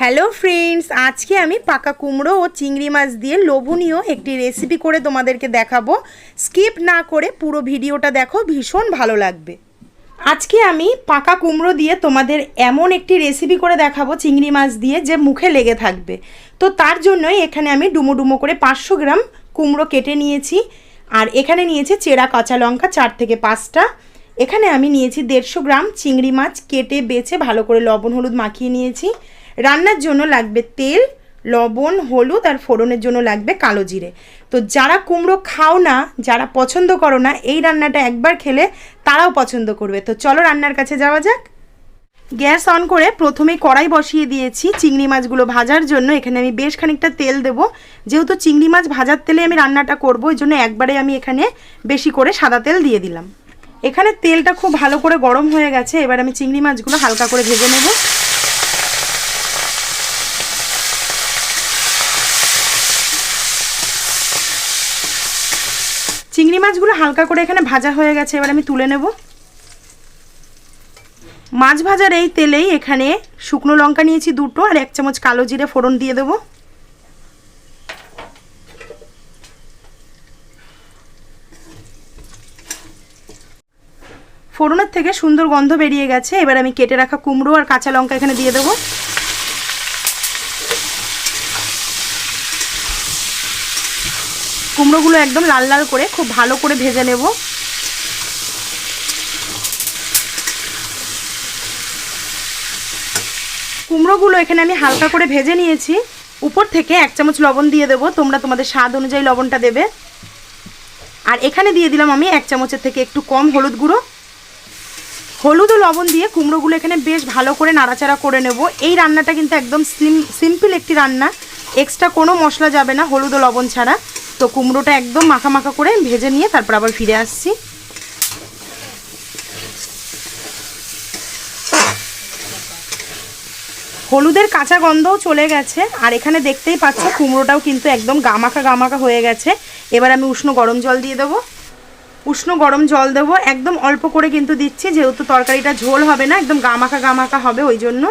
Hello friends আজকে আমি পাকা কুমড়ো ও চিংড়ি মাছ দিয়ে লোভনীয় একটি রেসিপি করে তোমাদেরকে দেখাবো। স্কিপ না করে পুরো ভিডিওটা দেখো, ভীষণ ভালো লাগবে। আজকে আমি পাকা কুমড়ো দিয়ে তোমাদের এমন একটি রেসিপি করে দেখাবো চিংড়ি মাছ দিয়ে যে মুখে লেগে থাকবে। তো তার জন্যই এখানে আমি ডুমো ডুমো করে পাঁচশো গ্রাম কুমড়ো কেটে নিয়েছি। আর এখানে নিয়েছি চেরা কাঁচা লঙ্কা চার থেকে পাঁচটা। এখানে আমি নিয়েছি দেড়শো গ্রাম চিংড়ি মাছ কেটে বেছে ভালো করে লবণ, হলুদ মাখিয়ে নিয়েছি। রান্নার জন্য লাগবে তেল, লবণ, হলুদ আর ফোড়নের জন্য লাগবে কালো জিরে। তো যারা কুমড়ো খাও না, যারা পছন্দ করো না, এই রান্নাটা একবার খেলে তারাও পছন্দ করবে। তো চলো রান্নার কাছে যাওয়া যাক। গ্যাস অন করে প্রথমে কড়াই বসিয়ে দিয়েছি চিংড়ি মাছগুলো ভাজার জন্য। এখানে আমি বেশ খানিকটা তেল দেবো। যেহেতু চিংড়ি মাছ ভাজার তেলে আমি রান্নাটা করব ওই জন্য একবারে আমি এখানে বেশি করে সাদা তেল দিয়ে দিলাম। এখানে তেলটা খুব ভালো করে গরম হয়ে গেছে। এবার আমি চিংড়ি মাছগুলো হালকা করে ভেজে নেব। চিংড়ি মাছগুলো হালকা করে এখানে ভাজা হয়ে গেছে, এবার আমি তুলে নেব। মাছ ভাজার এই তেলেই এখানে শুকনো লঙ্কা নিয়েছি দুটো, আর এক চামচ কালো জিরে ফোড়ন দিয়ে দেবো। ফোড়নের থেকে সুন্দর গন্ধ বেরিয়ে গেছে, এবার আমি কেটে রাখা কুমড়ো আর কাঁচা লঙ্কা এখানে দিয়ে দেবো। কুমড়োগুলো একদম লাল লাল করে খুব ভালো করে ভেজে নেব। কুমড়োগুলো এখানে আমি হালকা করে ভেজে নিয়েছি। উপর থেকে এক চামচ লবণ দিয়ে দেবো, তোমরা তোমাদের স্বাদ অনুযায়ী লবণটা দেবে। আর এখানে দিয়ে দিলাম আমি এক চামচের থেকে একটু কম হলুদ গুঁড়ো। হলুদ ও লবণ দিয়ে কুমড়োগুলো এখানে বেশ ভালো করে নাড়াচাড়া করে নেব। এই রান্নাটা কিন্তু একদম সিম্পল একটি রান্না। এক্সট্রা কোনো মশলা যাবে না হলুদ ও লবণ ছাড়া। তো কুমড়োটা একদম মাখা মাখা করে ভেজে নিয়ে তারপর আবার ফিরে আসছি। হলুদের কাঁচা গন্ধও চলে গেছে, আর এখানে দেখতেই পাচ্ছ কুমড়োটাও কিন্তু একদম গামাখা গামাখা হয়ে গেছে। এবার আমি উষ্ণ গরম জল দিয়ে দেবো। উষ্ণ গরম জল দেবো, একদম অল্প করে কিন্তু দিচ্ছি, যেহেতু তরকারিটা ঝোল হবে না, একদম গামাখা গামাখা হবে ওই জন্য।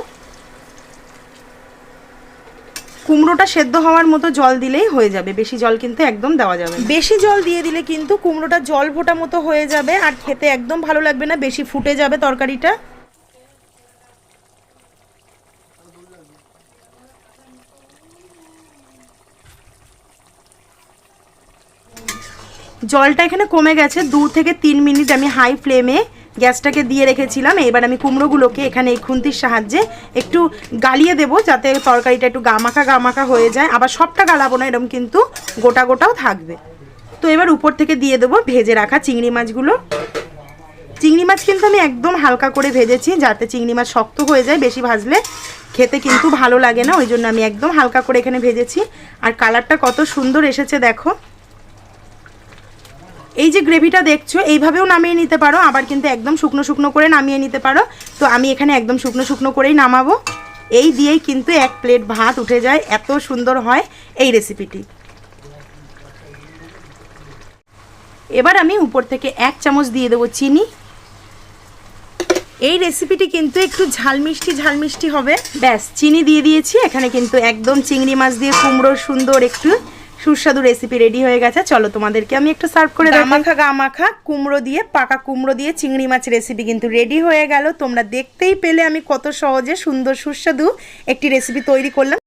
কুমড়োটা সেদ্ধ হওয়ার মতো জল দিলেই হয়ে যাবে। বেশি জল কিন্তু একদম দেওয়া যাবে না। বেশি জল দিয়ে দিলে কিন্তু কুমড়োটা জল ফোটা মতো হয়ে যাবে আর খেতে একদম ভালো লাগবে না বেশি ফুটে যাবে তরকারিটা। জলটা এখানে কমে গেছে। দু থেকে তিন মিনিট আমি হাই ফ্লেমে গ্যাসটাকে দিয়ে রেখেছিলাম। এবার আমি কুমড়োগুলোকে এখানে এই খুন্তির সাহায্যে একটু গালিয়ে দেবো, যাতে তরকারিটা একটু গামাখা গামাখা হয়ে যায়। আবার সবটা গালাবো না এরকম কিন্তু গোটা গোটাও থাকবে। তো এবার উপর থেকে দিয়ে দেবো ভেজে রাখা চিংড়ি মাছগুলো। চিংড়ি মাছ কিন্তু আমি একদম হালকা করে ভেজেছি, যাতে চিংড়ি মাছ শক্ত হয়ে যায়, বেশি ভাজলে খেতে কিন্তু ভালো লাগে না, ওই জন্য আমি একদম হালকা করে এখানে ভেজেছি। আর কালারটা কত সুন্দর এসেছে দেখো। এই যে গ্রেভিটা দেখছ, এইভাবেও নামিয়ে নিতে পারো, আবার কিন্তু একদম শুকনো শুকনো করে নামিয়ে নিতে পারো। তো আমি এখানে একদম শুকনো শুকনো করেই নামাবো। এই দিয়েই কিন্তু এক প্লেট ভাত উঠে যায়, এত সুন্দর হয় এই রেসিপিটি এবার আমি উপর থেকে এক চামচ দিয়ে দেবো চিনি। এই রেসিপিটি কিন্তু একটু ঝাল মিষ্টি ঝাল মিষ্টি হবে। ব্যাস, চিনি দিয়ে দিয়েছি। এখানে কিন্তু একদম চিংড়ি মাছ দিয়ে কুমড়োর সুন্দর একটু সুস্বাদু রেসিপি রেডি হয়ে গেছে। চলো তোমাদেরকে আমি একটু সার্ভ করে গামাখা গামাখা, কুমড়ো দিয়ে, পাকা কুমড়ো দিয়ে চিংড়ি মাছ রেসিপি কিন্তু রেডি হয়ে গেল। তোমরা দেখতেই পেলে আমি কত সহজে সুন্দর, সুস্বাদু একটি রেসিপি তৈরি করলাম।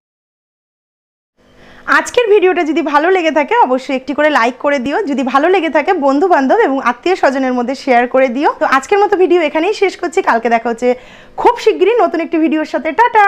আজকের ভিডিওটা যদি ভালো লেগে থাকে, অবশ্যই একটি করে লাইক করে দিও। যদি ভালো লেগে থাকে বন্ধু বান্ধব এবং আত্মীয় স্বজনের মধ্যে শেয়ার করে দিও। তো আজকের মতো ভিডিও এখানেই শেষ করছি। কালকে দেখা হচ্ছে খুব শিগগিরই নতুন একটি ভিডিওর সাথে। টাটা!